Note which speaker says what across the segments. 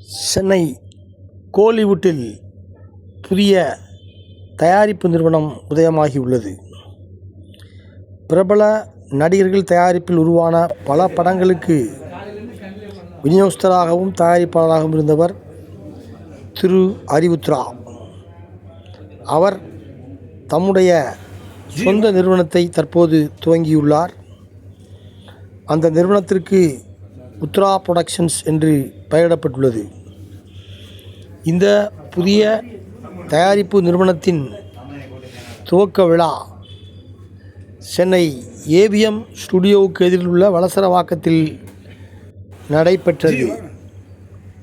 Speaker 1: சென்னை கோலிவுட்டில் புதிய தயாரிப்பு நிறுவனம் உதயமாகியுள்ளது. பிரபல நடிகர்கள் தயாரிப்பில் உருவான பல படங்களுக்கு விநியோகஸ்தராகவும் தயாரிப்பாளராகவும் இருந்தவர் திரு அறிவுத்ரா. அவர் தம்முடைய சொந்த நிறுவனத்தை தற்போது துவங்கியுள்ளார். அந்த நிறுவனத்திற்கு உத்ரா புரொடக்ஷன்ஸ் என்று பெயரிடப்பட்டுள்ளது. இந்த புதிய தயாரிப்பு நிறுவனத்தின் துவக்க விழா சென்னை ஏவிஎம் ஸ்டுடியோவுக்கு எதிரில் உள்ள வலசரவாக்கத்தில் நடைபெற்றது.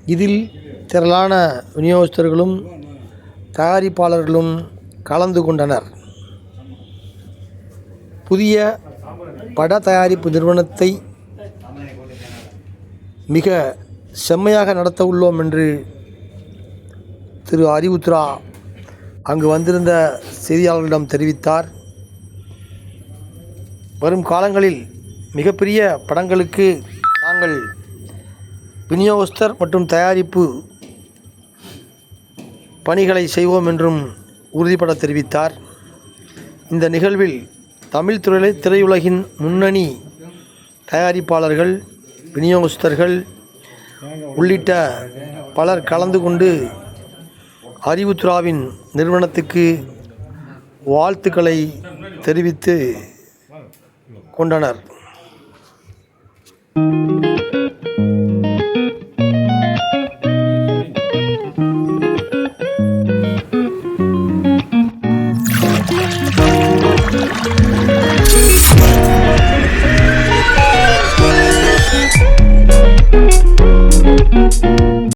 Speaker 1: இதில் திரளான விநியோகஸ்தர்களும் தயாரிப்பாளர்களும் கலந்து கொண்டனர். புதிய பட தயாரிப்பு நிறுவனத்தை மிக செம்மையாக நடத்த உள்ளோம் என்று திரு அறிவுத்ரா அங்கு வந்திருந்த செய்தியாளர்களிடம் தெரிவித்தார். வரும் காலங்களில் மிகப்பெரிய படங்களுக்கு நாங்கள் விநியோகஸ்தர் மற்றும் தயாரிப்பு பணிகளை செய்வோம் என்றும் உறுதிபட தெரிவித்தார். இந்த நிகழ்வில் தமிழ் துறை திரையுலகின் முன்னணி தயாரிப்பாளர்கள் விநியோகஸ்தர்கள் உள்ளிட்ட பலர் கலந்து கொண்டு அறிவுத்ராவின் நிறுவனத்துக்கு வாழ்த்துக்களை தெரிவித்து கொண்டனர்.